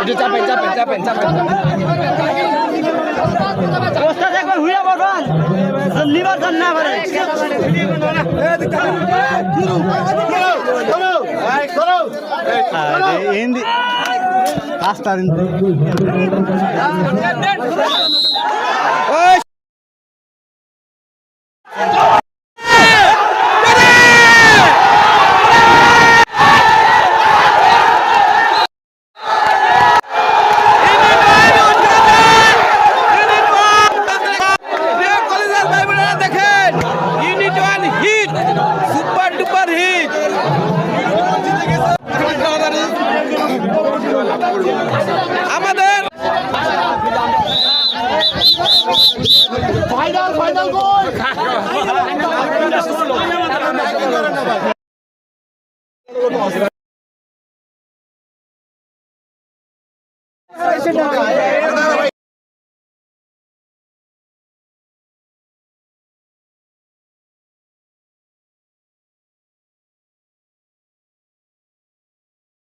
এটা চাপেন চাপেন চাপেন চাপেন হিন্দি রাস্তা দেখেন। Unit one hit super duper hit আমাদের